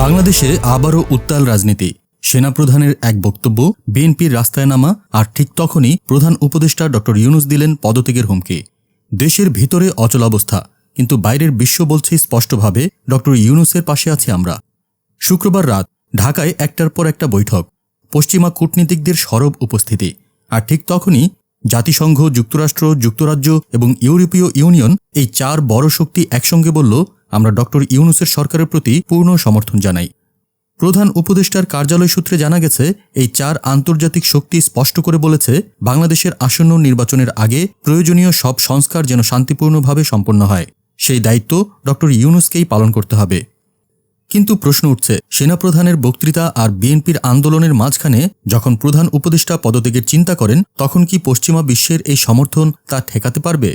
বাংলাদেশে আবারও উত্তাল রাজনীতি। সেনাপ্রধানের এক বক্তব্য, বিএনপির রাস্তায় নামা আর ঠিক তখনই প্রধান উপদেষ্টা ড ইউনুস দিলেন পদত্যাগের হুমকি। দেশের ভিতরে অচলাবস্থা কিন্তু বাইরের বিশ্ব বলছে স্পষ্টভাবে ড ইউনুসের পাশে আছি আমরা। শুক্রবার রাত ঢাকায় একটার পর একটা বৈঠক, পশ্চিমা কূটনীতিকদের সরব উপস্থিতি, আর ঠিক তখনই জাতিসংঘ, যুক্তরাষ্ট্র, যুক্তরাজ্য এবং ইউরোপীয় ইউনিয়ন এই চার বড় শক্তি একসঙ্গে বলল আমরা ডক্টর ইউনুসের সরকারের প্রতি পূর্ণ সমর্থন জানাই। প্রধান উপদেষ্টার কার্যালয় সূত্রে জানা গেছে, এই চার আন্তর্জাতিক শক্তি স্পষ্ট করে বলেছে, বাংলাদেশের আসন্ন নির্বাচনের আগে প্রয়োজনীয় সব সংস্কার যেন শান্তিপূর্ণভাবে সম্পন্ন হয়। সেই দায়িত্ব ডক্টর ইউনুসকেই পালন করতে হবে। কিন্তু প্রশ্ন উঠছে, সেনাপ্রধানের বক্তৃতা আর বিএনপির আন্দোলনের মাঝখানে যখন প্রধান উপদেষ্টা পদত্যাগের চিন্তা করেন, তখন কি পশ্চিমা বিশ্বের এই সমর্থন তা ঠেকাতে পারবে?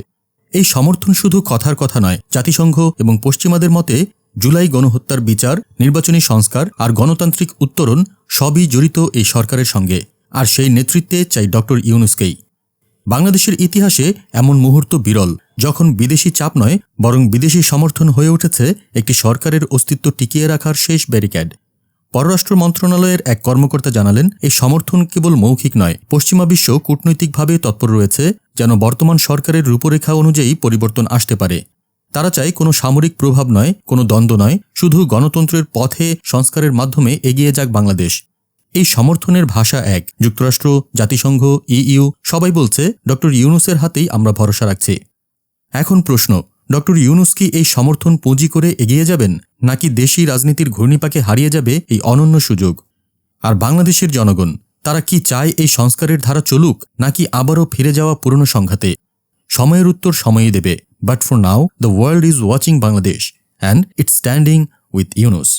এই সমর্থন শুধু কথার কথা নয়, জাতিসংঘ এবং পশ্চিমাদের মতে জুলাই গণহত্যার বিচার, নির্বাচনী সংস্কার আর গণতান্ত্রিক উত্তরণ সবই জড়িত এই সরকারের সঙ্গে। আর সেই নেতৃত্বে চাই ডক্টর ইউনুসকেই। বাংলাদেশের ইতিহাসে এমন মুহূর্ত বিরল, যখন বিদেশি চাপ নয়, বরং বিদেশি সমর্থন হয়ে উঠেছে একটি সরকারের অস্তিত্ব টিকিয়ে রাখার শেষ ব্যারিক্যাড পররাষ্ট্র মন্ত্রণালয়ের এক কর্মকর্তা জানালেন, এই সমর্থন কেবল মৌখিক নয়, পশ্চিমা বিশ্ব কূটনৈতিকভাবে তৎপর রয়েছে যেন বর্তমান সরকারের রূপরেখা অনুযায়ী পরিবর্তন আসতে পারে। তারা চায় কোনো সামরিক প্রভাব নয়, কোনো দ্বন্দ্ব নয়, শুধু গণতন্ত্রের পথে সংস্কারের মাধ্যমে এগিয়ে যাক বাংলাদেশ। এই সমর্থনের ভাষা এক। যুক্তরাষ্ট্র, জাতিসংঘ, ইইউ, সবাই বলছে, ডক্টর ইউনুসের হাতেই আমরা ভরসা রাখছি। এখন প্রশ্ন, ডক্টর ইউনুস কি এই সমর্থন পুঁজি করে এগিয়ে যাবেন, নাকি দেশি রাজনীতির ঘূর্ণিপাকে হারিয়ে যাবে এই অনন্য সুযোগ? আর বাংলাদেশের জনগণ তারা কি চায় এই সংস্কারের ধারা চলুক, নাকি আবারও ফিরে যাওয়া পুরনো সংঘাতে? সময়ের উত্তর সময়ই দেবে but for now the world is watching Bangladesh and it's standing with Yunus